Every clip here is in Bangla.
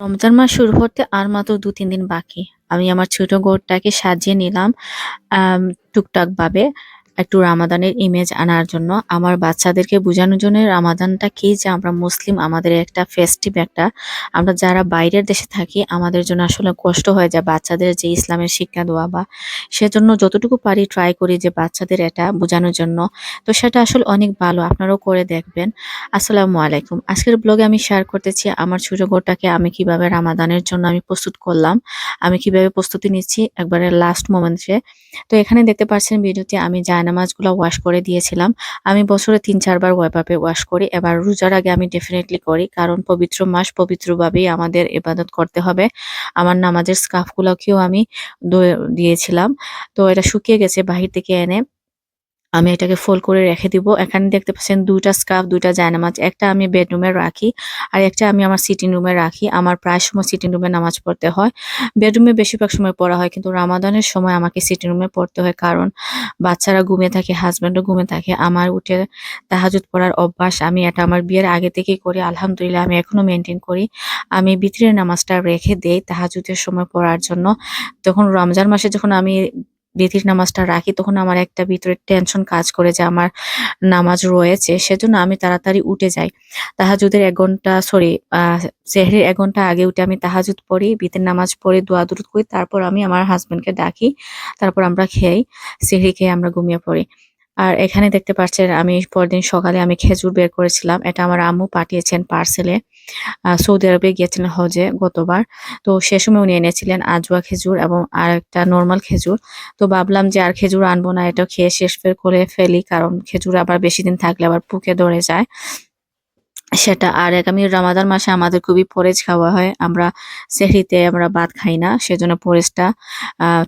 রমজান মাস শুরু হতে আর মাত্র দু তিন দিন বাকি। আমি আমার ছোট গোড়টাকে সাজিয়ে নিলাম টুকটাক ভাবে। একটু রামাদানের ইমেজ আনার জন্য। আমার বাচ্চাদেরকে বোঝানোর জন্য রামাদানটা কি যে আমরা মুসলিম, আমাদের একটা ফেস্টিভ একটা। আমরা যারা বাইরের দেশে থাকি, আমাদের জন্য আসলে কষ্ট হয় যে বাচ্চাদের যে ইসলামের শিক্ষা দেওয়া বা সেজন্য যতটুকু পারি ট্রাই করি যে বাচ্চাদের এটা বোঝানোর জন্য। তো সেটা আসলে অনেক ভালো, আপনারাও করে দেখবেন। আসসালামু আলাইকুম। আজকের ব্লগে আমি শেয়ার করতেছি আমার ছোট গোটাকে আমি কীভাবে রামাদানের জন্য আমি প্রস্তুত করলাম। আমি কীভাবে প্রস্তুতি নিচ্ছি একবারে লাস্ট মোমেন্টে তো এখানে দেখতে পাচ্ছেন ভিডিওতে আমি জায়নামাজগুলো ওয়াশ করে দিয়েছিলাম। আমি বছরে তিন, চারবার ওয়াইপাপে ওয়াশ করি। এবার রোজার আগে আমি ডেফিনেটলি করি, কারণ পবিত্র মাস পবিত্রভাবেই আমাদের ইবাদত করতে হবে। আমার নামাজের স্কার্ফগুলোকেও আমি দিয়েছিলাম। তো এটা শুকিয়ে গেছে বাহির থেকে এনে। আমি এটাকে ফোল্ড করে রেখে দিব। এখানে দেখতে পাচ্ছেন দুইটা স্কার্ফ দুইটা জায়নামাজ। একটা আমি বেডরুমে রাখি আর একটা আমি আমার সিটিং রুমে রাখি। আমার প্রায় সময় সিটিং রুমে নামাজ পড়তে হয়। বেডরুমে বেশিরভাগ সময় পড়া হয় কিন্তু রামাদানের সময় আমাকে সিটিং রুমে পড়তে হয় কারণ বাচ্চারা ঘুমিয়ে থাকে হাজব্যান্ডও ঘুমিয়ে থাকে। আমার উঠে তাহাজুদ পড়ার অভ্যাস, আমি এটা আমার বিয়ের আগে থেকেই করি। আলহামদুলিল্লাহ আমি এখনও মেনটেন করি। আমি বিতরের নামাজটা রেখে দেই তাহাজুদের সময় পড়ার জন্য। তখন রমজান মাসে যখন আমি বিতির নামাজটা রাখি, তখন আমার একটা ভিতরে টেনশন কাজ করে যে আমার নামাজ রয়েছে, সেজন্য আমি তাড়াতাড়ি উঠে যাই। তাহাজুদের এক ঘণ্টা সরি সেহরির এক ঘণ্টা আগে উঠে আমি তাহাজুদ পড়ি বিতের নামাজ পড়ি, দোয়া দুরুদ করি, তারপর আমি আমার হাজবেন্ডকে ডাকি, তারপর আমরা খেয়ে সেহরি খেয়ে আমরা ঘুমিয়ে পড়ি। আর এখানে দেখতে পাচ্ছেন, আমি পরদিন সকালে আমি খেজুর বের করেছিলাম, এটা আমার আম্মু পাঠিয়েছেন পার্সেলে সৌদি আরবে গিয়েছিলেন হজে গতবার। তো সে সময় উনি এনেছিলেন আজওয়া খেজুর এবং আর একটা নর্মাল খেজুর। তো ভাবলাম যে আর খেজুর আনব না, এটা খেয়ে শেষ ফের করে ফেলি, কারণ খেজুর আবার বেশি দিন থাকলে আবার পুকে ধরে যায়। সেটা আর আগামী রামাদান মাসে আমাদের খুবই পরেজ খাওয়া হয়, আমরা সেহরিতে আমরা ভাত খাই না, সেজন্য পরেজটা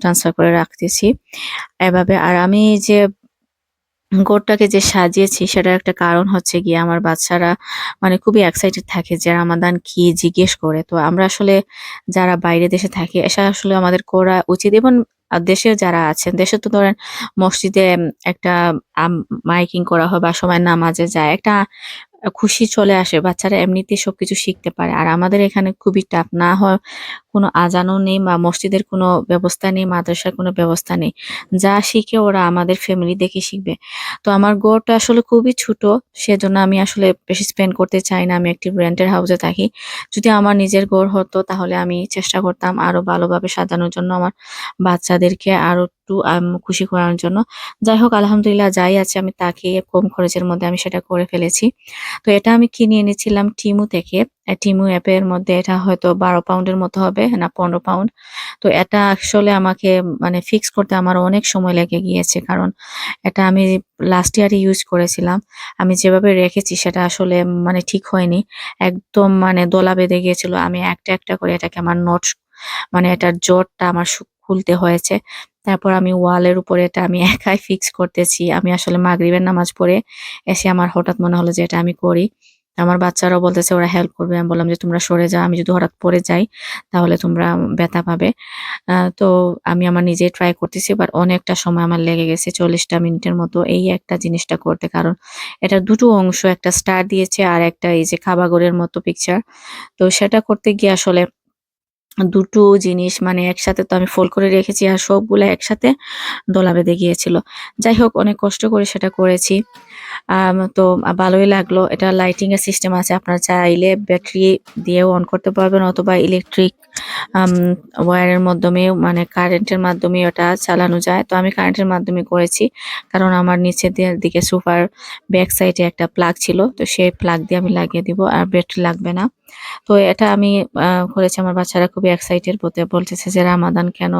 ট্রান্সফার করে রাখতেছি। এভাবে আর আমি যে গোটটাকে যে সাজিয়েছি, সেটার একটা কারণ হচ্ছে গিয়ে আমার বাচ্চারা মানে খুবই এক্সাইটেড থাকে যে রামাদান কি জিজ্ঞেস করে। তো আমরা আসলে যারা বাইরে দেশে থাকি এটা আসলে আমাদের করা উচিত। এবং দেশে যারা আছেন, দেশে তো ধরেন মসজিদে একটা মাইকিং করা হয় বা সময় নামাজে যায়, একটা খুশি চলে আসে, বাচ্চারা এমনিতেই সবকিছু শিখতে পারে। আর আমাদের এখানে খুবই টাফ না হয় কোনো আজানও নেই বা মসজিদের কোনো ব্যবস্থা নেই, মাদ্রাসার কোনো ব্যবস্থা নেই। যা শিখে ওরা আমাদের ফ্যামিলি দেখে শিখবে। তো আমার গড়টা আসলে খুবই ছোট, সেজন্য আমি আসলে বেশি স্পেন্ড করতে চাই না। আমি একটি রেন্টের হাউসে থাকি। যদি আমার নিজের গড় হতো তাহলে আমি চেষ্টা করতাম আরও ভালোভাবে সাজানোর জন্য আমার বাচ্চাদেরকে আরও একটু খুশি করানোর জন্য। যাই হোক আলহামদুলিল্লাহ যাই আছে, আমি তাকে কম খরচের মধ্যে আমি সেটা করে ফেলেছি। তো এটা আমি কিনে এনেছিলাম টিমু থেকে। টিমু অ্যাপের মধ্যে এটা হয়তো বারো পাউন্ডের মতো হবে না পনেরো পাউন্ড। তো এটা আসলে আমাকে মানে ফিক্স করতে আমার অনেক সময় লেগে গিয়েছে। কারণ এটা আমি লাস্ট ইয়ারে ইউজ করেছিলাম। আমি যেভাবে রেখেছি সেটা আসলে মানে ঠিক হয়নি। একদম মানে দোলা বেঁধে গিয়েছিল। আমি একটা একটা করে এটাকে আমার নোট মানে এটার জোরটা আমার খুলতে হয়েছে। তারপর আমি ওয়ালের উপরে এটা আমি একাই ফিক্স করতেছি। আমি আসলে মাগরিবের নামাজ পড়ে এসে আমার হঠাৎ মনে হলো যে এটা আমি করি। আমার বাচ্চারাও বলতেছে, ওরা হেল্প করবে। আমি বললাম যে, তোমরা সরে যাও, আমি যদি হঠাৎ পড়ে যাই, তাহলে তোমরা ব্যথা পাবে। তো আমি আমার নিজে ট্রাই করতেছি বাট অনেকটা সময় আমার লেগে গেছে, চল্লিশটা মিনিটের মতো এই একটা জিনিসটা করতে। কারণ এটা দুটো অংশ, একটা স্টার দিয়েছে আর একটা এই যে খাবাগরের মতো পিকচার তো সেটা করতে গিয়ে আসলে দুটো জিনিস মানে একসাথে তো আমি ফোল্ড করে রেখেছি আর সবগুলো একসাথে দোলা বেঁধে গিয়েছিল। যাই হোক, অনেক কষ্ট করে সেটা করেছি। তো ভালোই লাগল। এটা লাইটিং এর সিস্টেম আছে, আপনারা চাইলে ব্যাটারি দিয়েও অন করতে পারবেন অথবা ইলেকট্রিক ওয়্যারের মাধ্যমে মানে কারেন্টের মাধ্যমে ওটা চালানো যায়। তো আমি কারেন্টের মাধ্যমে করেছি, কারণ আমার নিচের দিকে সোফার ব্যাক সাইডে একটা প্লাগ ছিল, তো সেই প্লাগ দিয়ে আমি লাগিয়ে দিব, আর ব্যাটারি লাগবে না। তো এটা আমি করেছি, আমার বাচ্চারা খুবই এক্সাইটেড বলতে, বলতেছে যে, রামাদান কেন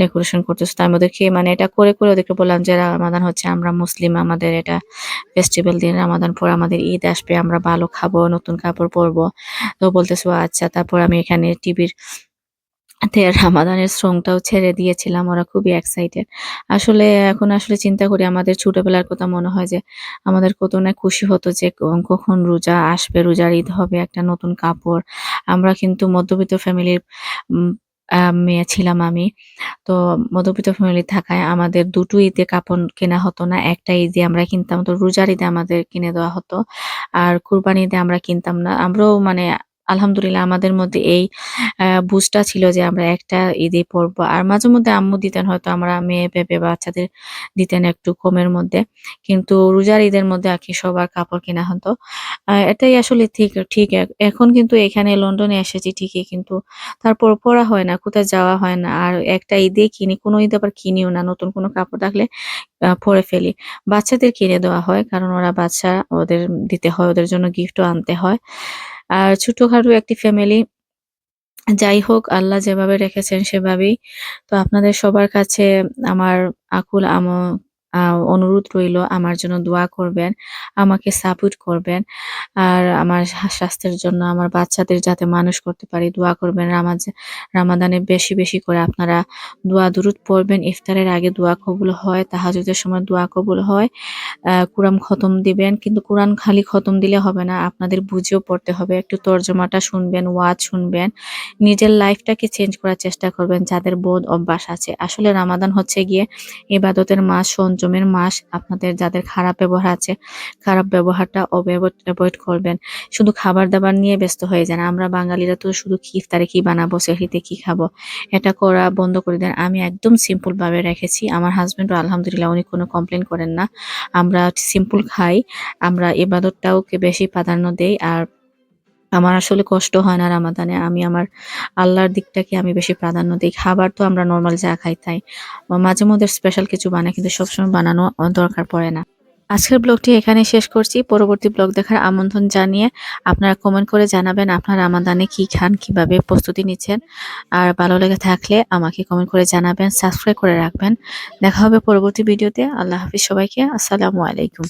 ডেকোরেশন করতেছে? তার মধ্যে মানে এটা করে করে ওদেরকে বললাম যে, রামাদান হচ্ছে, আমরা মুসলিম, আমাদের এটা ফেস্টিভ্যাল দিন রামাদান পর আমাদের ঈদ আসবে, আমরা ভালো খাব, নতুন কাপড় পরবো। তো বলতেছে আচ্ছা তারপর আমি এখানে টিভির রামাদানের শ্রমটাও ছেড়ে দিয়েছিলাম, ওরা খুবই এক্সাইটেড আসলে এখন আসলে চিন্তা করি, আমাদের ছোটবেলার কথা মনে হয় যে, আমাদের কত না খুশি হতো যে, কখন রোজা আসবে, রোজার ঈদ হবে, একটা নতুন কাপড়। আমরা কিন্তু মধ্যবিত্ত ফ্যামিলির মেয়ে ছিলাম আমি। তো মধ্যবিত্ত ফ্যামিলি থাকায় আমাদের দুটো ঈদে কাপড় কেনা হতো না, একটা ঈদে আমরা কিনতাম। তো রোজার ঈদে আমাদের কিনে দেওয়া হতো। আর কুরবানি ঈদে আমরা কিনতাম না। আমরাও মানে আলহামদুলিল্লাহ আমাদের মধ্যে এই বুঝটা ছিল যে আমরা একটা ঈদে পড়ব। আর মাঝে মধ্যে আম্মু দিতেন হয়তো আমরা মেয়ে ভেবে বাচ্চাদের দিতেন একটু কমের মধ্যে। কিন্তু রোজার ঈদের মধ্যে আর কি সবার কাপড় কেনা হতো। এটাই আসলে ঠিক ঠিক এখন কিন্তু এখানে লন্ডনে এসেছি ঠিকই কিন্তু তারপর পড়া হয় না, কোথাও যাওয়া হয় না। আর একটা ঈদে কিনি, কোনো ঈদে আবার কিনিও না। নতুন কোনো কাপড় থাকলে পরে ফেলি। বাচ্চাদের কিনে দেওয়া হয় কারণ ওরা বাচ্চা ওদের দিতে হয়, ওদের জন্য গিফটও আনতে হয়। আর ছোটখাটো একটি ফ্যামিলি যাই হোক, আল্লাহ যেভাবে রেখেছেন সেভাবেই। তো আপনাদের সবার কাছে আমার আকুল আম অনুরোধ রইল আমার জন্য দোয়া করবেন, আমাকে সাপোর্ট করবেন। আর আমার স্বাস্থ্যের জন্য আমার বাচ্চাদের যাতে মানুষ করতে পারি দোয়া করবেন। রামাজ রামাদানে বেশি, বেশি করে আপনারা দোয়া দুরুদ পড়বেন। ইফতারের আগে দোয়া কবুল হয়, তাহাজ্জুদের সময় দোয়া কবুল হয়। কুরআন খতম দিবেন। কিন্তু কোরআন খালি খতম দিলে হবে না, আপনাদের বুঝেও পড়তে হবে। একটু তর্জমাটা শুনবেন, ওয়াজ শুনবেন। নিজের লাইফটাকে চেঞ্জ করার চেষ্টা করবেন যাদের বোধ অভ্যাস আছে। আসলে রামাদান হচ্ছে গিয়ে ইবাদতের মাস, সংযমের মাস। আপনাদের যাদের খারাপ ব্যবহার আছে, খারাপ ব্যবহারটা অবএভয়েড এভয়েড করবেন। শুধু খাবার-দাবার নিয়ে ব্যস্ত হয়ে যান। আমরা বাঙালিরা তো শুধু কি ইফতারে কি বানাবো, সেহরিতে কি খাব, এটা করা বন্ধ করে দেন। আমি একদম সিম্পল ভাবে রেখেছি। আমার হাসব্যান্ডও আলহামদুলিল্লাহ উনি কোনো কমপ্লেন করেন না। আমরা সিম্পল খাই। আমরা ইবাদতটাওকে বেশি প্রাধান্য দেই। আর আমার আসলে কষ্ট হয় না রামাদানে। আমি আমার আল্লাহর দিকটাকে আমি বেশি প্রাধান্য দিই খাবার তো আমরা নর্মাল যা খাই তাই। মাঝে মধ্যে স্পেশাল কিছু বানাই কিন্তু সবসময় বানানো দরকার পড়ে না। আজকের ব্লগটি এখানেই শেষ করছি। পরবর্তী ব্লগ দেখার আমন্ত্রণ জানিয়ে আপনারা কমেন্ট করে জানাবেন আপনার রামাদানে কি খান, কীভাবে প্রস্তুতি নিচ্ছেন। আর ভালো লেগে থাকলে আমাকে কমেন্ট করে জানাবেন, সাবস্ক্রাইব করে রাখবেন। দেখা হবে পরবর্তী ভিডিওতে। আল্লাহ হাফিজ সবাইকে। আসসালামু আলাইকুম।